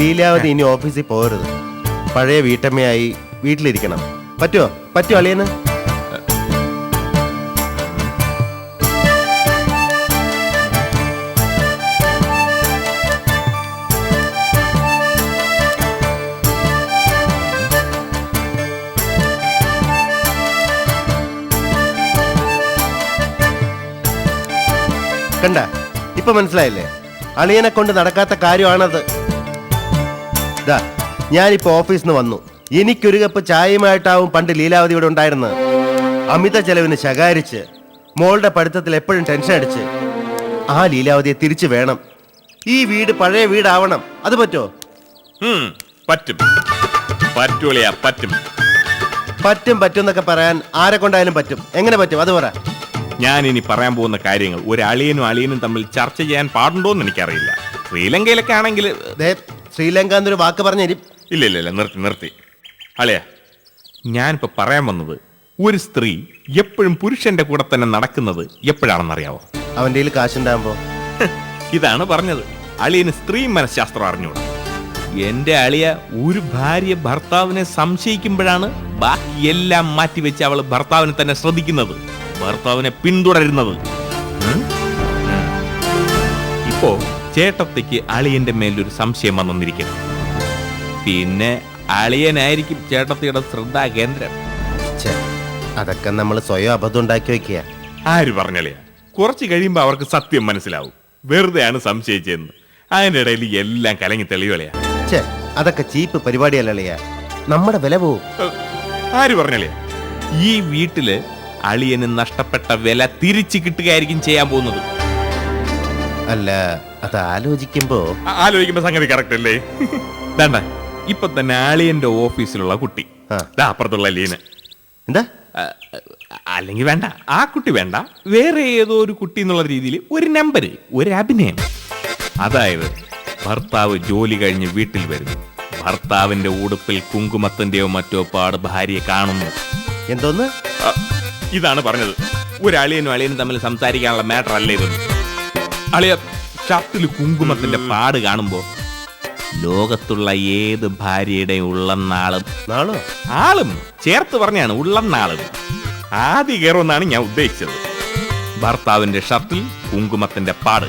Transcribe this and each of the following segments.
ലീലാവതി ഇനി ഓഫീസിൽ പോകരുത്. പഴയ വീട്ടമ്മയായി വീട്ടിലിരിക്കണം. പറ്റുമോ പറ്റുമോ അളിയന്? കണ്ട ഇപ്പൊ മനസ്സിലായില്ലേ? അളിയനെ കൊണ്ട് നടക്കാത്ത കാര്യമാണത്. ദാ ഞാനിപ്പോ ഓഫീസിൽ നിന്ന് വന്നു. എനിക്കൊരു കപ്പ് ചായയുമായിട്ടാവും പണ്ട് ലീലാവതി ഇവിടെ ഉണ്ടായിരുന്നത്. അമിത ചെലവിന് ശകാരിച്ച് മോളുടെ പഠിത്തത്തിൽ എപ്പോഴും ടെൻഷൻ അടിച്ച് ആ ലീലാവതിയെ തിരിച്ചു വേണം. ഈ വീട് പഴയ വീടാവണം. അത് പറ്റോ? ഉം, പറ്റും. പറ്റും. പറ്റും പറ്റും എന്നൊക്കെ പറയാൻ ആരെ കൊണ്ടായാലും പറ്റും. എങ്ങനെ പറ്റും? അത് പറ. ഞാൻ ഇനി പറയാൻ പോകുന്ന കാര്യങ്ങൾ. ഒരു അളിയനും അളിയനും തമ്മിൽ ചർച്ച ചെയ്യാൻ പാടുണ്ടോ എന്ന് എനിക്കറിയില്ല. ശ്രീലങ്കയിലൊക്കെ ആണെങ്കിൽ ദേ ശ്രീലങ്ക എന്നൊരു വാക്ക് പറഞ്ഞുതരും ഇല്ല ഇല്ല ഇല്ല നിർത്തി നിർത്തി. അളിയ ഞാനിപ്പോ പറയാൻ വന്നത് ഒരു സ്ത്രീ എപ്പോഴും പുരുഷന്റെ കൂടെ തന്നെ നടക്കുന്നത് എപ്പോഴാണെന്നറിയാവോ? അവന്റെ കയ്യിൽ കാശുണ്ടാകുമ്പോ ഇതാണ് പറഞ്ഞത്. അളിയന് സ്ത്രീ മനഃശാസ്ത്രം അറിഞ്ഞൂടാ എന്റെ അളിയ ഒരു ഭാര്യ ഭർത്താവിനെ സംശയിക്കുമ്പോഴാണ് ബാക്കി എല്ലാം മാറ്റിവെച്ച് അവൾ ഭർത്താവിനെ തന്നെ ശ്രദ്ധിക്കുന്നത്. ഭർത്താവിനെ പിന്തുടരുന്നത്. ഉം? ഉം. ഇപ്പോ ചേട്ടത്തിക്ക് അളിയന്റെ മേലൊരു സംശയം വന്നിരിക്കുന്നു പിന്നെ അളിയനായിരിക്കും ചേട്ടത്തിയുടെ ശ്രദ്ധാ കേന്ദ്രം. അതൊക്കെ നമ്മൾ സ്വയം അബദ്ധം ഉണ്ടാക്കി വെക്കുക ആര് പറഞ്ഞല്ലേ കുറച്ച് കഴിയുമ്പോ അവർക്ക് സത്യം മനസ്സിലാവും. വെറുതെയാണ് സംശയിച്ചതെന്ന്. അതിന്റെ ഇടയിൽ എല്ലാം കലങ്ങി തെളിവളയാ ഛേ അതൊക്കെ ചീപ്പ് പരിപാടിയല്ലേ നമ്മുടെ വില പോവും. ആര് പറഞ്ഞല്ലേ ഈ വീട്ടിൽ അളിയന് നഷ്ടപ്പെട്ട വില തിരിച്ചു കിട്ടുകയായിരിക്കും ചെയ്യാൻ പോകുന്നത്. അല്ല അത് ആലോചിക്കുമ്പോ ആലോചിക്കുമ്പോ സംഗതി കറക്റ്റ് അല്ലേ? വേണ്ട. ഇപ്പൊ തന്നെ ആളിയന്റെ ഓഫീസിലുള്ള കുട്ടി. ആ. ദാ അപ്പുറത്തുള്ള ലീന. എന്താ? അല്ലെങ്കിൽ വേണ്ട. ആ കുട്ടി വേണ്ട. വേറെ ഏതോ ഒരു കുട്ടി എന്നുള്ള രീതിയിൽ ഒരു നമ്പർ ഒരു അഭിനയം. അതായത് ഭർത്താവ് ജോലി കഴിഞ്ഞ് വീട്ടിൽ വരുന്നു. ഭർത്താവിന്റെ ഉടുപ്പിൽ കുങ്കുമത്തിന്റെയോ മറ്റോ പാട് ഭാര്യയെ കാണുന്നു. എന്തോന്ന്? ആ, ഇതാണ് പറഞ്ഞത്. ഒരു അളിയനും അളിയനും തമ്മിൽ സംസാരിക്കാനുള്ള മാറ്റർ അല്ല ഇതൊന്നും? അളിയ ഷർട്ടിൽ കുങ്കുമത്തിന്റെ പാട് കാണുമ്പോ ലോകത്തുള്ള ഏത് ഭാര്യയുടെ ഉള്ളനാളും നാളോ? ആളും ചേർത്ത് പറഞ്ഞാണ് ഉള്ളനാളും ആദ്യ കയറുമെന്നാണ് ഞാൻ ഉദ്ദേശിച്ചത്. ഭർത്താവിന്റെ ഷർട്ടിൽ കുങ്കുമത്തിന്റെ പാട്.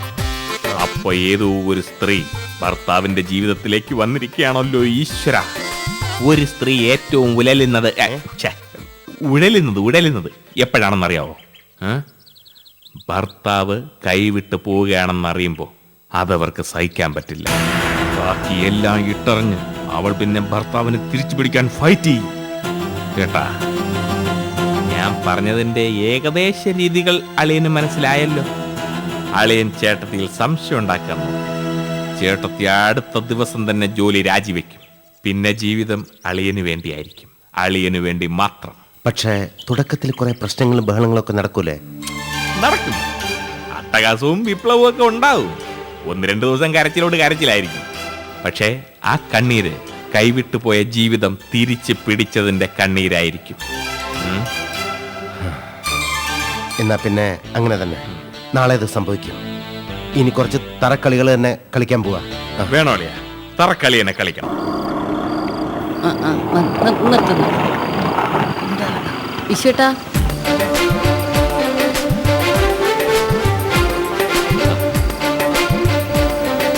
അപ്പൊ ഏതോ ഒരു സ്ത്രീ ഭർത്താവിന്റെ ജീവിതത്തിലേക്ക് വന്നിരിക്കുകയാണല്ലോ ഈശ്വര. ഒരു സ്ത്രീ ഏറ്റവും ഉലലുന്നത് ഉഴലുന്നത് ഉഴലുന്നത്. എപ്പോഴാണെന്നറിയാവോ? ഏ? ഭർത്താവ് കൈവിട്ട് പോവുകയാണെന്നറിയുമ്പോൾ അതവർക്ക് സഹിക്കാൻ പറ്റില്ല. ബാക്കി എല്ലാം ഇട്ടറിഞ്ഞ് അവൾ പിന്നെ ഭർത്താവിനെ തിരിച്ചു പിടിക്കാൻ ഫൈറ്റ് ചെയ്യും. കേട്ടാ? ഞാൻ പറഞ്ഞതിന്റെ ഏകദേശ രീതികൾ അളിയന് മനസ്സിലായല്ലോ. അളിയൻ ചേട്ടത്തിയിൽ സംശയം ഉണ്ടാക്കാൻ നോക്കും. ചേട്ടത്തി അടുത്ത ദിവസം തന്നെ ജോലി രാജിവെക്കും. പിന്നെ ജീവിതം അളിയന് വേണ്ടിയായിരിക്കും. അളിയന് വേണ്ടി മാത്രം. പക്ഷേ തുടക്കത്തിൽ കുറെ പ്രശ്നങ്ങളും ബഹളങ്ങളൊക്കെ നടക്കൂലേ? നടക്കും. അട്ടകാസവും വിപ്ലവവും ഒക്കെ ഉണ്ടാവും. ഒന്ന് രണ്ട് ദിവസം കരച്ചിലോട് കരച്ചിലായിരിക്കും. പക്ഷേ ആ കണ്ണീര് കൈവിട്ടു പോയ ജീവിതം തിരിച്ച് പിടിച്ചതിന്റെ കണ്ണീരായിരിക്കും. എന്നാ പിന്നെ അങ്ങനെ തന്നെ. നാളെ ഇത് സംഭവിക്കും. ഇനി കുറച്ച് തറക്കളികൾ തന്നെ കളിക്കാൻ പോവാ. വേണോ അളിയ? തറക്കളി തന്നെ കളിക്കണം ആ,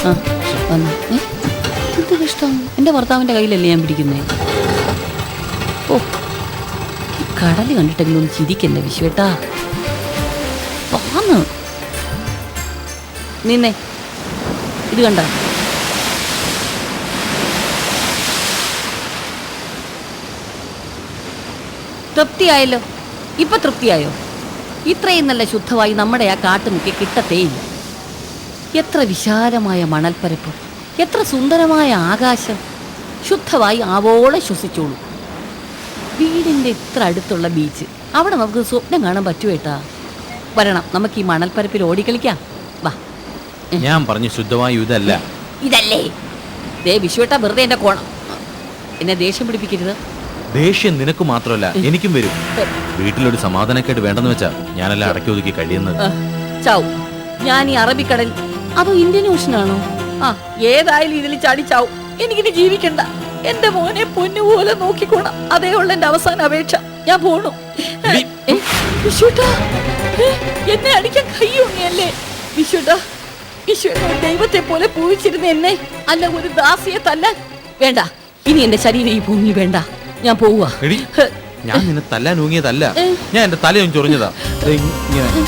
ആ, വന്നു. എന്ത് കഷ്ടം? എന്റെ ഭർത്താവിന്റെ കയ്യിലല്ലേ ഞാൻ പിടിക്കുന്നേ? ഓ ഈ കടൽ കണ്ടിട്ടെങ്കിലും ഒന്ന് ചിരിക്കല്ലേ വിശ്വേട്ടാ? വന്ന്. നിന്നെ. ഇത് കണ്ട. തൃപ്തിയായല്ലോ. ഇപ്പൊ തൃപ്തിയായോ? ഇത്രയും നല്ല ശുദ്ധമായി നമ്മുടെ ആ കാട്ടുമുക്കി കിട്ടത്തേയില്ല. എത്ര വിശാലമായ മണൽപ്പരപ്പ് എത്ര സുന്ദരമായ ആകാശം ശുദ്ധമായി ആവോളം ശ്വസിച്ചോളൂ. വീടിന്റെ ഇത്ര അടുത്തുള്ള ബീച്ച് അവിടെ നമുക്ക് സ്വപ്നം കാണാൻ പറ്റുവേട്ടാ വരണം നമുക്ക് ഈ മണൽപ്പരപ്പിൽ ഓടിക്കളിക്കാം വാ. ഞാൻ പറഞ്ഞു ശുദ്ധമായി ഇതല്ല. ഇതല്ലേ? ദേ വിഷുവേട്ട വെറുതെ എന്റെ കോണം. എന്നെ ദേഷ്യം പിടിപ്പിക്കരുത്. ദേഷ്യം നിനക്ക് മാത്രമല്ല എനിക്കും വരും. വീട്ടിലൊരു സമാധാനക്കേട് വേണ്ടെന്ന് വെച്ചാ ഞാനെല്ലാം അടക്കി ഒതുക്കി കഴിയുന്നത്. ആ, ഞാൻ ഈ അറബിക്കടൽ അതോ ഇന്ത്യൻ ഓഷൻ ആണോ ആ ഏതായാലും ഇതിൽ ചടിച്ചാവും. എനിക്കിനി ജീവിക്കണ്ട. എന്റെ മോനെ പൊന്നുപോലെ നോക്കിക്കോണം. അതേ ഉള്ള എന്റെ അവസാന അപേക്ഷ. ഞാൻ പോണു. വിശുട്ടാ എന്നെ അടിക്കാൻ കൈയൊങ്ങിയല്ലേ വിശുട്ടാ ദൈവത്തെ പോലെ പൂവിച്ചിരുന്ന എന്നെ അല്ല ഒരു ദാസിയെ തല്ലാൻ. വേണ്ട. ഇനി എന്റെ ശരീരം ഈ ഭൂമി വേണ്ട. ഞാൻ പോവുക ഞാൻ നിന്നെ തല്ലാൻ ഊങ്ങിയതല്ല ഞാൻ എന്റെ തലയും ചൊറിഞ്ഞതാ. ദേ ഇങ്ങനെ.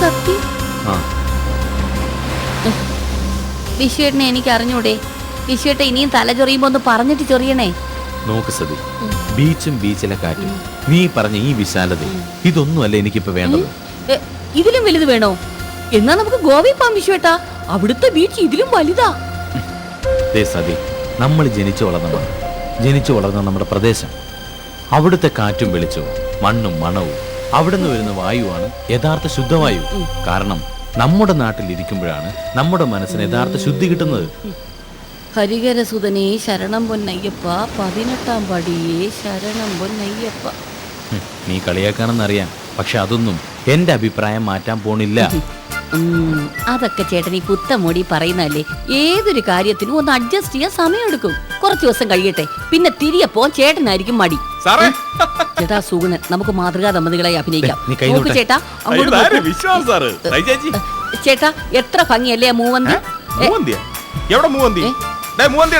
സത്യം? ആ. വിശ്വേട്ടനെ എനിക്ക് അറിഞ്ഞൂടെ വിശ്വേട്ട ഇനിയും തല ചൊറിയുമ്പോ ഒന്ന് പറഞ്ഞിട്ട് ചൊറിയണേ. നോക്ക് സതി ബീച്ചും ബീച്ചിലെ കാറ്റും. നീ പറഞ്ഞ ഈ വിശാലത ഇതൊന്നുമല്ല എനിക്കിപ്പോ വേണ്ടത്. ഇതിലും വലുത് വേണോ? എന്നാ നമുക്ക് ഗോവയിൽ പോകാം വിശ്വേട്ട അവിടുത്തെ ബീച്ച് ഇതിലും വലുതാ. സതി നമ്മൾ ജനിച്ചു വളർന്നതാണ് ജനിച്ചു വളർന്ന നമ്മുടെ പ്രദേശം. അവിടുത്തെ കാറ്റും വെളിച്ചവും മണ്ണും മണവും അവിടുന്ന് വരുന്ന വായുവാണ് യഥാർത്ഥ ശുദ്ധവായു. കാരണം നമ്മുടെ നാട്ടിൽ ഇരിക്കുമ്പോഴാണ് നമ്മുടെ മനസ്സിന് യഥാർത്ഥ ശുദ്ധി കിട്ടുന്നത്. ഹരിഹരസുതനേ ശരണം പൊന്നയ്യപ്പ പതിനെട്ടാം പടിയെ ശരണം പൊന്നയ്യപ്പ. നീ കളിയാക്കാണെന്നറിയാം പക്ഷെ അതൊന്നും എന്റെ അഭിപ്രായം മാറ്റാൻ പോണില്ല. അതൊക്കെ ചേട്ടൻ ഈ പുത്തമോടി പറയുന്നല്ലേ ഏതൊരു കാര്യത്തിനും ഒന്ന് അഡ്ജസ്റ്റ് ചെയ്യാൻ സമയമെടുക്കും. കുറച്ച് ദിവസം കഴിയട്ടെ. പിന്നെ തിരികെ പോകാൻ ചേട്ടനായിരിക്കും മടി. ചേട്ടാ സുഗുണൻ നമുക്ക് മാതൃകാ ദമ്പതികളെ അഭിനയിക്കാം. നോക്ക്. ചേട്ടാ അങ്ങോട്ട് ചേട്ടാ എത്ര ഭംഗിയല്ലേ മൂവന്തി? എവിടെ മൂവന്തി? മൂവന്തി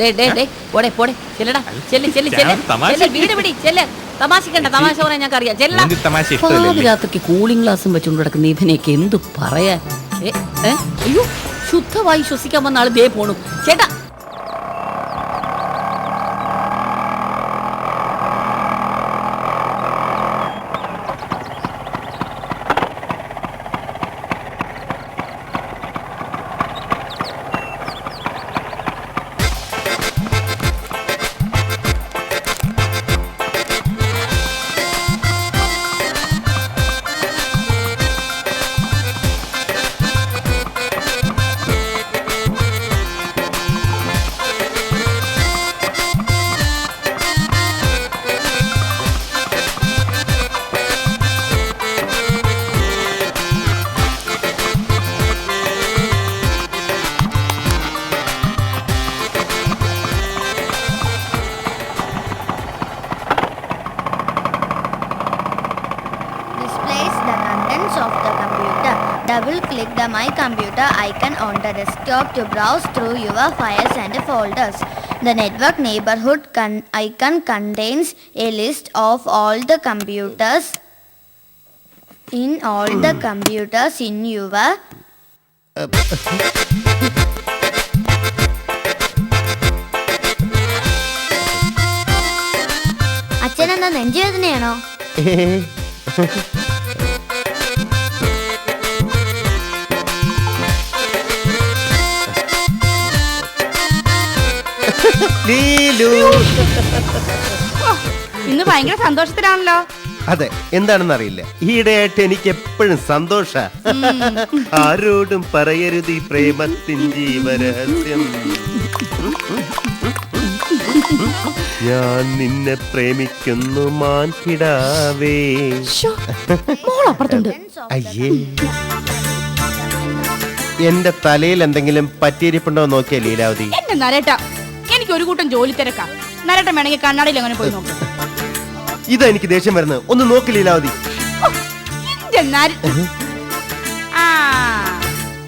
ഡേ ഡേ ഡേ പോടെ പോടെ. ചെല്ലടാ ചെല്ല് ചെല്ല് ചെല്ല് വീട് പിടി ചെല്ല്. തമാശക്കണ്ട തമാശ പറയാൻ ഞങ്ങൾക്ക് അറിയാം. ചെല്ലടാ മൂവന്തി തമാശ ഇഷ്ടമല്ലേ? പാതിരാത്രിക്ക് കൂളിംഗ് ഗ്ലാസും വെച്ചുകൊണ്ട് കിടക്കുന്ന ഇവനെയൊക്കെ എന്തു പറയാൻ? ഏ, ഏ, അയ്യോ ശുദ്ധമായി ശ്വസിക്കാൻ വന്ന ആൾ ദേ പോണു. ചേട്ടാ the My Computer icon on the desktop to browse through your files and folders. The Network Neighborhood con- icon contains a list of all the computers in all the computers in your അച്ഛനെന്താ നെഞ്ചുവേദനയാണോ Leelu. ഇന്ന് ഭയങ്കര സന്തോഷത്തിലാണല്ലോ. അതെ എന്താണെന്ന് അറിയില്ല ഈയിടെയായിട്ട് എനിക്ക് എപ്പോഴും സന്തോഷ ആരോടും പറയരുത് ഈ പ്രേമത്തിൻ ജീവരഹസ്യം. ഞാൻ നിന്നെ പ്രേമിക്കുന്നു മാൻകിടാവേ അയ്യേ. എന്റെ തലയിൽ എന്തെങ്കിലും പറ്റിയിരിപ്പുണ്ടോ നോക്കിയ ലീലാവതി. എന്റെ നരേട്ട. എനിക്ക് ഒരു കൂട്ടം ജോലി തിരക്കാം. നരട്ടം വേണമെങ്കിൽ കണ്ണാടിയിൽ അങ്ങനെ പോയി നോക്കാം? ഇതാ എനിക്ക് ദേഷ്യം വരുന്നത്. ഒന്ന് നോക്ക് ലീലാവതി. ആ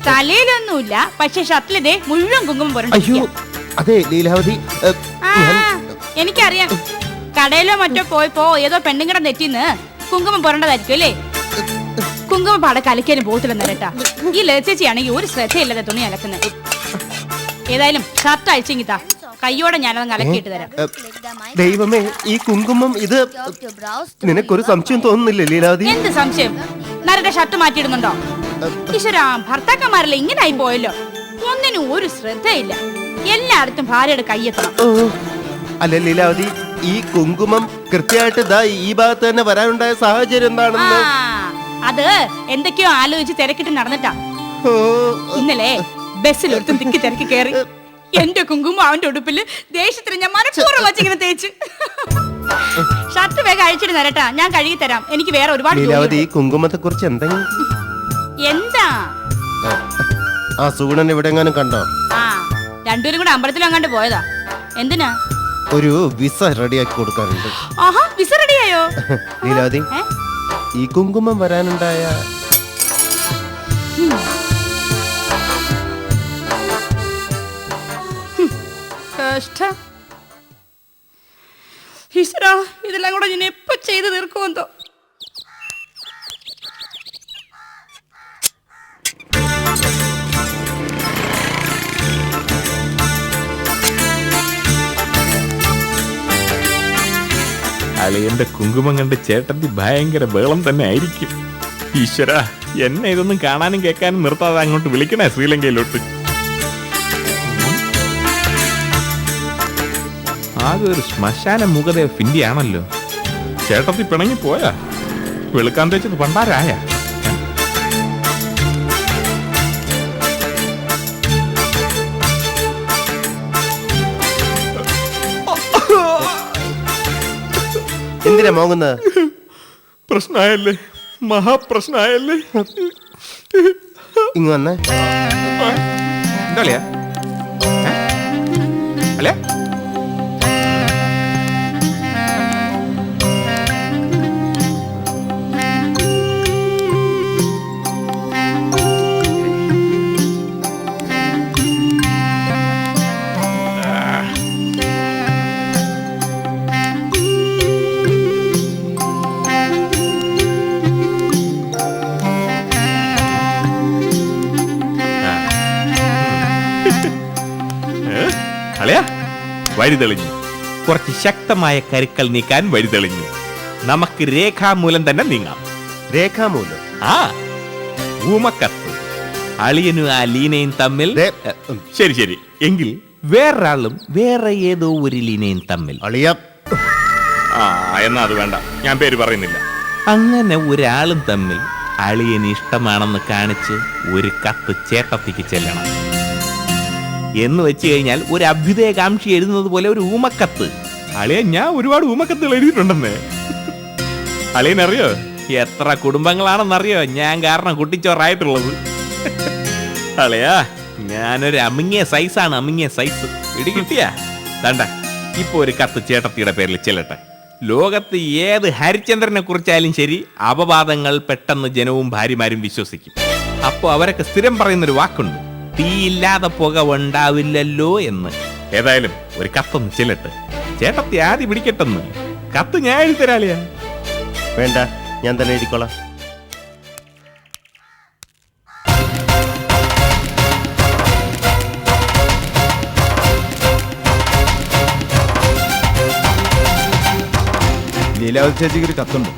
തലയിലൊന്നുമില്ല. പക്ഷെ ഷട്ടിലിതെ മുഴുവൻ കുങ്കുമം അയ്യോ അതെ ലീലാവതി ഏ, ആ ഞാൻ- എനിക്കറിയാം. കടയിലോ മറ്റോ പോയപ്പോ ഏതോ പെണ്ണുങ്ങടെ നെറ്റിന്ന് കുങ്കുമം പുരണ്ടതായിരിക്കും അല്ലേ? കുങ്കുമം പാടെ കലക്കാനും പോകത്തില്ല കേട്ടാ ഈ ലച്ചേച്ചിയാണെങ്കിൽ ഒരു ശ്രദ്ധയില്ലാതെ തുണി അലക്കുന്നത്. ഏതായാലും ഷർട്ട് അഴിച്ചെങ്കിൽ താ. കയ്യോടെ ഞാനത് കലക്കിയിട്ട് തരാം. ദൈവമേ ഈ കുങ്കുമം ഇത് നിനക്കൊരു സംശയം തോന്നുന്നില്ലേ ലീലാവതി? എന്ത് സംശയം? നരുടെ ഷർട്ട് മാറ്റിയിടുന്നുണ്ടോ? ഈശ്വര ഭർത്താക്കന്മാരല്ലേ ഇങ്ങനെ ആയി പോയല്ലോ ഒന്നിനും ഒരു ശ്രദ്ധയില്ല. എല്ലായിടത്തും ഭാര്യയുടെ കയ്യെത്തണം അല്ല ലീലാവതി ഈ കുങ്കുമം കൃത്യമായിട്ട് ദാ ഈ ഭാഗത്ത് തന്നെ വരാനുണ്ടായ സാഹചര്യം എന്താണെന്ന്? അത് എന്തൊക്കെയോ ആലോചിച്ച് തിരക്കിട്ട് നടന്നിട്ടാ. ഇന്നലെ ഇന്നലെ ബസ്സിലൊരുത്തും തിക്കി തിരക്കി കയറി. എന്റെ കുങ്കുമ അവന്റെ ഉടുപ്പിൽ ദേഷ്യത്തിന് ഞാൻ മനഃപൂർവം വച്ചിങ്ങനെ തേച്ച്. ഷർട്ട് വേഗം അഴിച്ചിട്ട് തരട്ടാ ഞാൻ കഴുകി തരാം. എനിക്ക് വേറെ ഒരുപാട് ലീലാവതി ഈ. കുങ്കുമത്തെ കുറിച്ച് എന്തെങ്കിലും എന്താ? ആ സുഗുണൻ ഇവിടെ എങ്ങാനും കണ്ടോ? ആ രണ്ടുപേരും കൂടെ അമ്പലത്തിൽ അങ്ങാണ്ട് പോയതാ. എന്തിനാ? ഒരു വിസ റെഡിയാക്കി കൊടുക്കാറുണ്ട്. ആഹാ വിസ റെഡിയായോ? ലീലാവതി ഏ? ഈ കുങ്കുമം വരാനുണ്ടായ കഷ്ടം ഈശ്വരാ ഇതെല്ലാം കൂടെ ഞാൻ എപ്പോ ചെയ്ത് തീർക്കുമെന്തോ. അളിയന്റെ കുങ്കുമം കണ്ട് ചേട്ടത്തി ഭയങ്കര ബേളം തന്നെ ആയിരിക്കും. ഈശ്വര എന്നെ ഇതൊന്നും കാണാനും കേൾക്കാനും നിർത്താതെ അങ്ങോട്ട് വിളിക്കണേ ശ്രീലങ്കയിലോട്ട്. ആകെ ഒരു ശ്മശാന മുഖത ഫിൻഡിയാണല്ലോ ചേട്ടത്തി പിണങ്ങി പോയാ? വെളുക്കാൻ തേച്ചത് പണ്ടാരായ എന്തിനാ മോങ്ങുന്നത്? പ്രശ്നമായല്ലേ മഹാപ്രശ്നമായല്ലേ ഇങ്ങ് വന്നേ. എന്താ വഴി തെളിഞ്ഞു കുറച്ച് ശക്തമായ കരുക്കൾ നീക്കാൻ വഴിതെളിഞ്ഞു നമുക്ക് രേഖാമൂലം തന്നെ നീങ്ങാം. രേഖാമൂലം? ആ ഊമക്കത്ത്. അളിയനും ആ ലീനയും തമ്മിൽ ശരി ശരി. എങ്കിൽ വേറൊരാളും വേറെ ഏതോ ഒരു ലീനയും തമ്മിൽ. അളിയ. ആ എന്നാ അത് വേണ്ട. ഞാൻ പേര് പറയുന്നില്ല. അങ്ങനെ ഒരാളും തമ്മിൽ അളിയന് ഇഷ്ടമാണെന്ന് കാണിച്ച് ഒരു കത്ത് ചേട്ടത്തിക്ക് ചെല്ലണം. എന്ന് വെച്ച് കഴിഞ്ഞാൽ ഒരു അഭ്യുദയകാംക്ഷി എഴുതുന്നത് പോലെ ഒരു ഊമക്കത്ത്. അളിയ ഞാൻ ഒരുപാട് ഊമക്കത്തുകൾ എഴുതിയിട്ടുണ്ടെന്നേ. അളിയനറിയോ? എത്ര കുടുംബങ്ങളാണെന്നറിയോ? ഞാൻ കാരണം കുട്ടിച്ചോറായിട്ടുള്ളത്. അളിയാ ഞാനൊരു അമിങ്ങിയ സൈസാണ് അമിങ്ങിയ സൈസ്. ഇടി കിട്ടിയാ? തണ്ട ഇപ്പൊ ഒരു കത്ത് ചേട്ടത്തിയുടെ പേരിൽ ചെല്ലട്ടെ. ലോകത്ത് ഏത് ഹരിചന്ദ്രനെ കുറിച്ചായാലും ശരി അപവാദങ്ങൾ പെട്ടെന്ന് ജനവും ഭാര്യമാരും വിശ്വസിക്കും. അപ്പോ അവരൊക്കെ സ്ഥിരം പറയുന്നൊരു വാക്കുണ്ട്. തീയില്ലാതെ പുക ഉണ്ടാവില്ലല്ലോ എന്ന്. ഏതായാലും ഒരു കത്തൊന്ന് ചെല്ലട്ടെ. ചേട്ടത്തി ആദ്യം പിടിക്കട്ടെന്ന്. കത്ത് ഞാൻ എഴുതരാളിയാ വേണ്ട ഞാൻ തന്നെ എഴുതിക്കോളാം. ലീലാവതി ചേച്ചിക്ക് ഒരു കത്തുണ്ട്.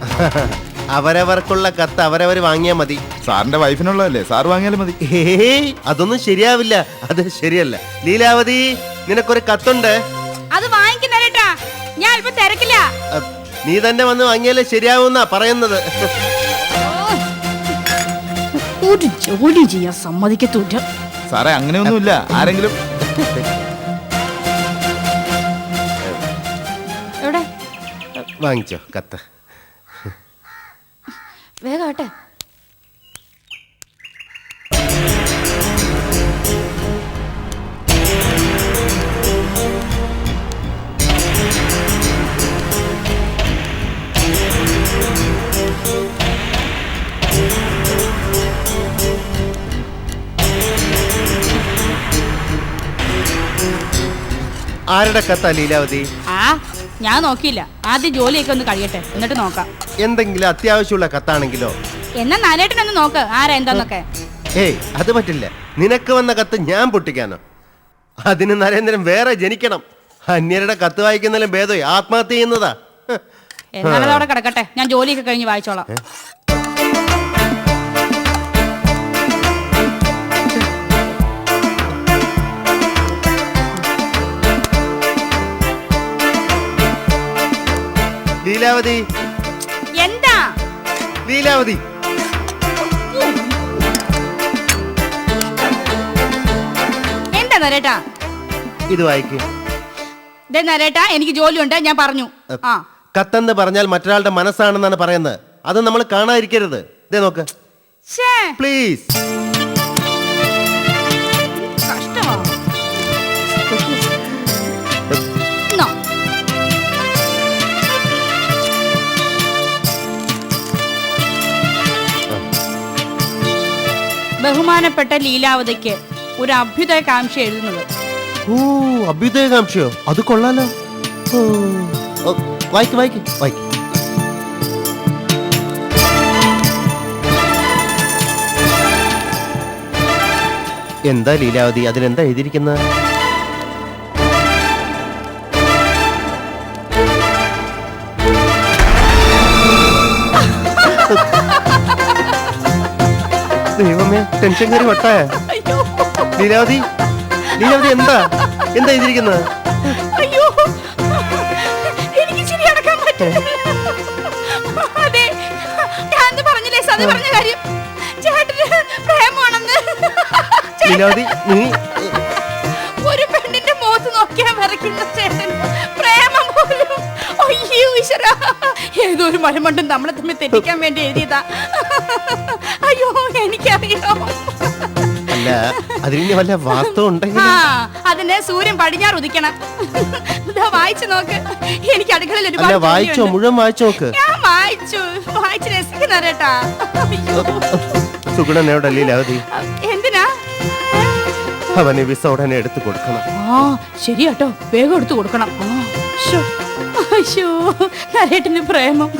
അവരവർക്കുള്ള കത്ത് അവരവർ വാങ്ങിയാൽ മതി. സാറിന്റെ വൈഫിനുള്ളതല്ലേ? സാർ വാങ്ങിയാലും മതി. അതൊന്നും ശരിയാവില്ല. അത് ശരിയല്ല. ലീലാവതി നിനക്കൊരു കത്തുണ്ട്? അത് വാങ്ങിക്കുന്നേട്ടാ ഞാൻ അല്പം തിരക്കില്ല നീ തന്നെ വന്ന് വാങ്ങിയാലേ ശരിയാവുന്നാ പറയുന്നത്. ഒരു ജോലി ചെയ്യാൻ സമ്മതിക്കത്തൂല്ല. സാറേ അങ്ങനെയൊന്നുമില്ല. ആരെങ്കിലും എവിടെ? വാങ്ങിച്ചോ കത്ത്. വേഗം ആട്ടെ. ആരുടെ കത്താ ലീലാവതി? ആ ഞാൻ നോക്കിയില്ല. ആദ്യം ജോലിയൊക്കെ ഒന്ന് കഴിയട്ടെ. എന്നിട്ട് നോക്കാം. എന്തെങ്കിലും അത്യാവശ്യമുള്ള കത്താണെങ്കിലോ? എന്നാ നാലേട്ടനൊന്ന് നോക്ക്. ആരാ എന്താന്നൊക്കെ. ഏയ് അത് പറ്റില്ല. നിനക്ക് വന്ന കത്ത് ഞാൻ പൊട്ടിക്കാനോ. അതിന് നരേന്ദ്രൻ വേറെ ജനിക്കണം. അന്യരുടെ കത്ത് വായിക്കുന്നതിലും ഭേദമായി ആത്മഹത്യ ചെയ്യുന്നതാ. എന്നാലും അവിടെ കിടക്കട്ടെ. ഞാൻ ജോലിയൊക്കെ കഴിഞ്ഞ് വായിച്ചോളാം. ലീലാവതി. എന്താ? ലീലാവതി. എന്താ നരേട്ടാ? ഇത് വായിക്ക്. ദേ നരേട്ടാ എനിക്ക് ജോലിയുണ്ട് ഞാൻ പറഞ്ഞു. ആ. കത്തെന്ന് പറഞ്ഞാൽ മറ്റൊരാളുടെ മനസ്സാണെന്നാണ് പറയുന്നത്. അത് നമ്മൾ കാണാതിരിക്കരുത്. ഇതേ നോക്ക്. പ്ലീസ് ബഹുമാനപ്പെട്ട ലീലാവതിക്ക് ഒരു അഭ്യുദയകാംക്ഷ എഴുതുന്നത്. ഓ അഭ്യുദയകാംക്ഷയോ? അത് കൊള്ളാലോ. വായിക്ക് വായിക്ക് വായിക്ക്. എന്താ ലീലാവതി? അതിലെന്താ എഴുതിയിരിക്കുന്നത് ടെൻഷൻ കയറി വട്ടായ ലീലാവതി ലീലാവതി എന്താ? എന്താ ചെയ്തിരിക്കുന്നത് അയ്യോ. എനിക്ക് ചിരി അടക്കാൻ പറ്റില്ല. അതെ ഞാൻ പറഞ്ഞില്ലേ? സതി പറഞ്ഞ കാര്യം. ചേട്ടന് പ്രേമാണെന്ന് ലീലാവതി നീ ഒരു പെണ്ണിന്റെ മുഖത്ത് നോക്കിയാ വിറയ്ക്കുന്ന ചേട്ടൻ. ഈശ്വര. ഏതോ ഒരു മഴമണ്ടും നമ്മളെ തമ്മിൽ തെറ്റിക്കാൻ വേണ്ടി എഴുതിയതാ. അയ്യോ എനിക്കറിയോ. അല്ല അതിന് വല്ല വാസ്തവം ഉണ്ടെങ്കിൽ ആ അതിന് സൂര്യൻ പടിഞ്ഞാറ് ഉദിക്കണം. ഇതാ വായിച്ചു നോക്ക്. എനിക്ക് അടുക്കളയിൽ അല്ല ഒരുപാട് വായിച്ചോ? ജോലിയുണ്ട്. മുഴുവൻ വായിച്ചു നോക്ക് ഞാൻ വായിച്ചു. വായിച്ച് രസിക്കുന്ന കേട്ടാ. എവിടെ? അല്ലേ അവധി എന്തിനാ? അവന് വിസ ഉടനെ എടുത്തു കൊടുക്കണം. ആ ശരിയാട്ടോ. വേഗം എടുത്തു കൊടുക്കണം. ആ, ശ്ശോ. അയ്യോ നരേട്ടന് പ്രേമം.